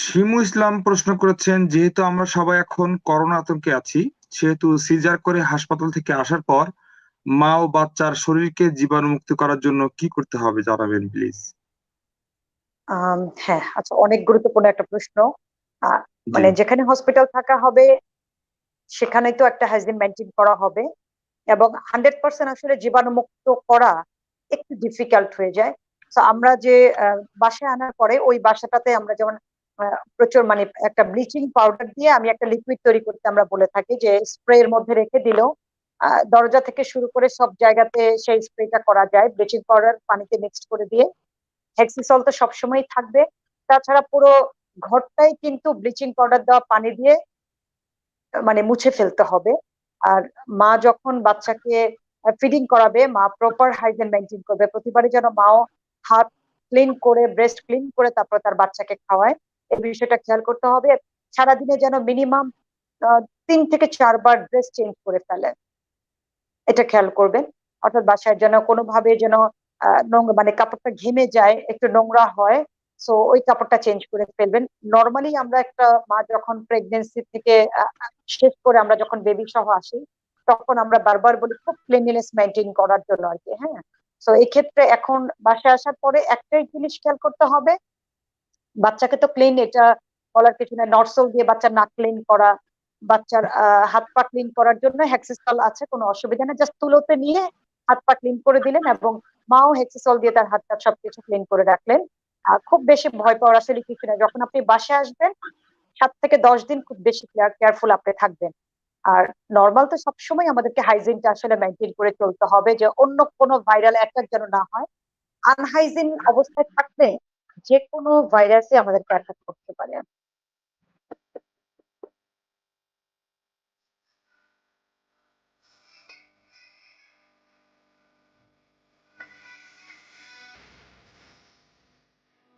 শিমু ইসলাম প্রশ্ন করেছেন যেহেতু আমরা সবাই এখন করোনা আতঙ্কে আছি সেহেতু সিজার করে হাসপাতাল থেকে আসার পর মা ও বাচ্চার শরীরকে জীবাণুমুক্ত করার জন্য কি করতে হবে জানাবেন প্লিজ। হ্যাঁ আচ্ছা অনেক গুরুত্বপূর্ণ একটা প্রশ্ন। মানে যেখানে হসপিটাল থাকা হবে সেখানে তো একটা হাইজিন মেনটেন করা হবে। এবং হান্ড্রেড পার্সেন্ট আসলে জীবাণুমুক্ত করা একটু ডিফিকাল্ট হয়ে যায়। তো আমরা যে বাসায় আনার পরে ওই বাসাটাতে আমরা যেমন প্রচুর মানে একটা ব্লিচিং পাউডার দিয়ে আমি একটা লিকুইড তৈরি করতে আমরা বলে থাকি যে স্প্রে এর মধ্যে রেখে দিলেও দরজা থেকে শুরু করে সব জায়গাতে সেই স্প্রেটা করা যায়। ব্লিচিং পাউডার পানিতে মিক্সড করে দিয়ে। হেক্সিসল তো সবসময় থাকবে। তাছাড়া পুরো ঘরটাই কিন্তু ব্লিচিং পাউডার দেওয়া পানি দিয়ে মানে মুছে ফেলতে হবে। আর মা যখন বাচ্চাকে ফিডিং করাবে, মা প্রপার হাইজেন মেনটেন করবে। প্রতিবারই যেন মাও হাত ক্লিন করে ব্রেস্ট ক্লিন করে তারপর তার বাচ্চাকে খাওয়ায়। এই বিষয়টা খেয়াল করতে হবে। সারাদিনে যেন মিনিমাম তিন থেকে চারবার ড্রেস চেঞ্জ করে ফেলে। এটা খেয়াল করবেন। অর্থাৎ বাসায় যেন কোনোভাবে যেন নোংরা মানে কাপড়টা ঘেমে যায়, একটু নোংরা হয় সো ওই কাপড়টা চেঞ্জ করে ফেলবেন। নর্মালি আমরা একটা মা যখন প্রেগনেন্সি থেকে শেষ করে আমরা যখন বেবি সহ আসি, তখন আমরা বারবার বলি, খুব ক্লিনলিনেস মেনটেন করার জন্য আর কি হ্যাঁ? তো এই ক্ষেত্রে এখন বাসায় আসার পরে একটাই জিনিস খেয়াল করতে হবে, বাচ্চাকে তো ক্লিন এটা বলার কিছু না নর্সল দিয়ে বাচ্চার নাক ক্লিন করা, বাচ্চার হাত পা ক্লিন করার জন্য হেক্সিসল আছে, কোনো অসুবিধা নেই জাস্ট তুলোতে নিয়ে হাত পা ক্লিন করে দিলেন এবং মাও হেক্সিসল দিয়ে তার হাতটা সবকিছু ক্লিন করে রাখলেন। আর খুব বেশি ভয় পাওয়ার আসলে কিছু না যখন আপনি বাসায় আসবেন, সাত থেকে দশ দিন খুব বেশি কেয়ারফুল আপনি থাকবেন। আর নর্মাল তো সবসময় আমাদেরকে হাইজিনটা আসলে মেনটেন করে চলতে হবে যে অন্য কোনো ভাইরাল অ্যাটাক যেন না হয়। আনহাইজিন অবস্থায় থাকলে যে কোনো ভাইরাসে আমাদেরকে অ্যাটাক করতে পারে।